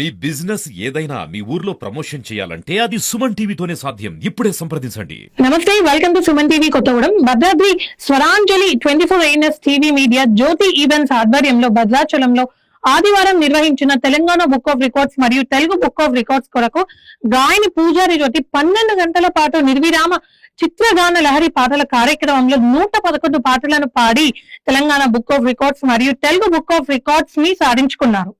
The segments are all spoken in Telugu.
మీ బిజినెస్ ఏదైనా మీ ఊర్లో ప్రమోషన్ చేయాలంటే అది సుమన్ టీవీతోనే సాధ్యం. ఇప్పుడే సంప్రదించండి. నమస్తే welcome to Suman TV Kothagudem. Bhadradri Swaranjali twenty four ANS TV media Jyothi events ఆధ్వర్యంలో భద్రాచలంలో ఆదివారం నిర్వహించిన తెలంగాణ బుక్ ఆఫ్ రికార్డ్స్ మరియు తెలుగు బుక్ ఆఫ్ రికార్డ్స్ కొరకు గాయని పూజారి జ్యోతి పన్నెండు గంటల పాటు నిర్విరామ చిత్రగాన లహరి పాటల కార్యక్రమంలో నూట పదకొండు పాటలను పాడి తెలంగాణ బుక్ ఆఫ్ రికార్డ్స్ మరియు తెలుగు బుక్ ఆఫ్ రికార్డ్స్ని సాధించుకున్నారు.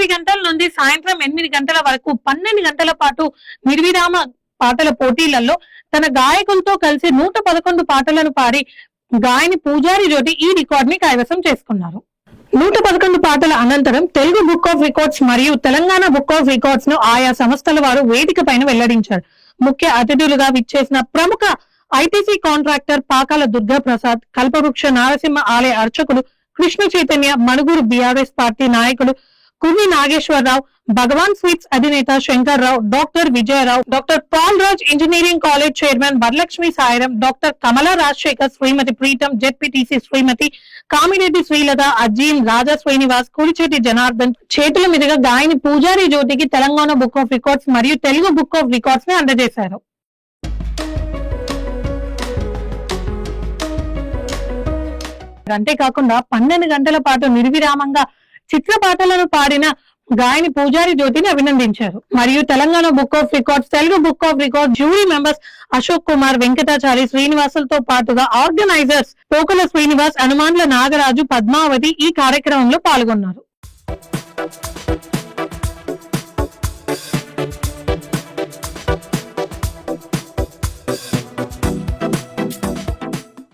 ఎనిమిది గంటల నుండి సాయంత్రం ఎనిమిది గంటల వరకు పన్నెండు గంటల పాటు నిర్విరామ పాటల పోటీలలో తన గాయకులతో కలిసి నూట పదకొండు పాటలను పాడి గాయని పూజారి జ్యోతి ఈ రికార్డ్ని కైవసం చేసుకున్నారు. నూట పదకొండు పాటల అనంతరం తెలుగు బుక్ ఆఫ్ రికార్డ్స్ మరియు తెలంగాణ బుక్ ఆఫ్ రికార్డ్స్ను ఆయా సంస్థల వారు వేదిక పైన వెల్లడించారు. ముఖ్య అతిథులుగా విచ్చేసిన ప్రముఖ ఐటీసీ కాంట్రాక్టర్ పాకాల దుర్గా ప్రసాద్ కల్పవృక్ష నారసింహ ఆలయ అర్చకుడు కృష్ణ చైతన్య మణుగూరు బీఆర్ఎస్ పార్టీ నాయకుడు కుర్రి నాగేశ్వరరావు భగవాన్ స్వీట్స్ అధినేత Shankarrao doctor Vijayarao doctor Paul Raj engineering college chairman Varalakshmi Sairam doctor Kamala Rajasekhar Shrimati Preetham ZPTC Shrimati Kamireddy Srilatha Azeem Raja Srinivas Kudicheti Janardhan చేతుల మీదుగా గాయని పూజారి జ్యోతికి తెలంగాణ బుక్ ఆఫ్ రికార్డ్స్ మరియు తెలుగు బుక్ ఆఫ్ రికార్డ్స్ని అందజేశారు. అంతేకాకుండా పన్నెండు గంటల పాటు నిర్విరామంగా చిత్రపాటలను పాడిన గాయని పూజారి జ్యోతిని అభినందించారు. మరియు Telangana book of records Telugu book of record jury members Ashok Kumar Venkatachari శ్రీనివాసులతో పాటుగా ఆర్గనైజర్స్ పోకుల శ్రీనివాస్ హనుమాన్ల నాగరాజు పద్మావతి ఈ కార్యక్రమంలో పాల్గొన్నారు.